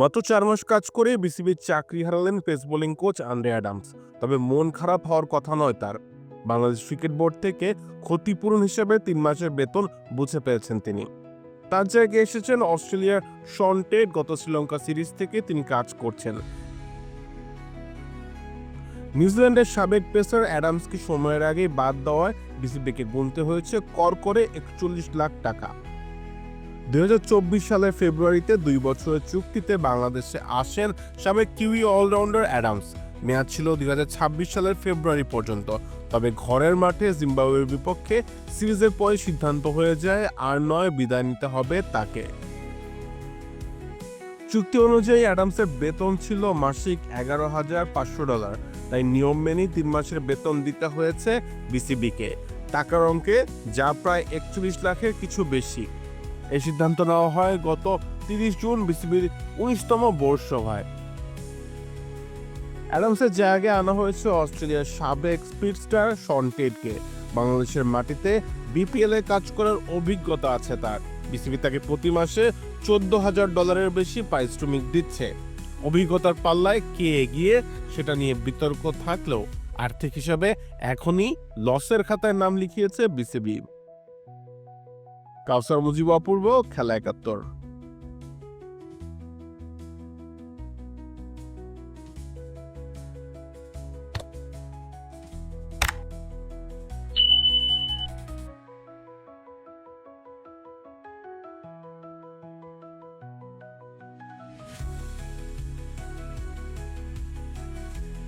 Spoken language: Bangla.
মাত্র চার মাস কাজ করে বিসিবির চাকরি হারালেন pace bowling coach Andre Adams. তবে মন খারাপ হওয়ার কথা নয় তার। বাংলাদেশ ক্রিকেট বোর্ড থেকে ক্ষতিপূরণ হিসেবে তিন মাসের বেতন বুঝে পেয়েছেন তিনি। তার জায়গায় এসেছেন অস্ট্রেলিয়ার শন্টেড গত শ্রীলঙ্কা সিরিজ থেকে তিনি কাজ করছেন। নিউজিল্যান্ডের সাবেক পেসার অ্যাডামসকে সময়ের আগেই বাদ দেওয়ায় বিসিবিকে গুনতে হয়েছে কর করে একচল্লিশ লাখ টাকা। দুই হাজার চব্বিশ সালের ফেব্রুয়ারিতে দুই বছরের চুক্তিতে বাংলাদেশে আসেন সাবেক কিউই অলরাউন্ডার অ্যাডামস। মেয়াদ ছিল দু হাজার ছাব্বিশ সালের ফেব্রুয়ারি পর্যন্ত। তবে ঘরের মাঠে জিম্বাবুয়ের বিপক্ষে সিরিজের পরে সিদ্ধান্ত হয়ে যায় আর নয় বিদায় নিতে হবে তাকে। চুক্তি অনুযায়ী অ্যাডামসের বেতন ছিল মাসিক এগারো হাজার পাঁচশো ডলার। তাই নিয়ম মেনেই তিন মাসের বেতন দিতে হয়েছে বিসিবিকে। টাকার অঙ্কে যা প্রায় একচল্লিশ লাখের কিছু বেশি। এই সিদ্ধান্ত নেওয়া হয় গত তিরিশ জুন বিসিবির উনিশতম বোর্ড সভায়। অ্যাডামসের জায়গায় আনা হয়েছে অস্ট্রেলিয়ার সাবেক স্পিড স্টার শন বাংলাদেশের মাটিতে বিপিএল কাজ করার অভিজ্ঞতা আছে তার। বিসিবি তাকে প্রতি মাসে চোদ্দ হাজার ডলারের বেশি পারিশ্রমিক দিচ্ছে। অভিজ্ঞতার পাল্লায় কে এগিয়ে সেটা নিয়ে বিতর্ক থাকলেও আর্থিক হিসাবে এখনই লসের খাতায় নাম লিখিয়েছে বিসিবি। কাউসার মুজিব অপূর্ব খেলা একাত্তর।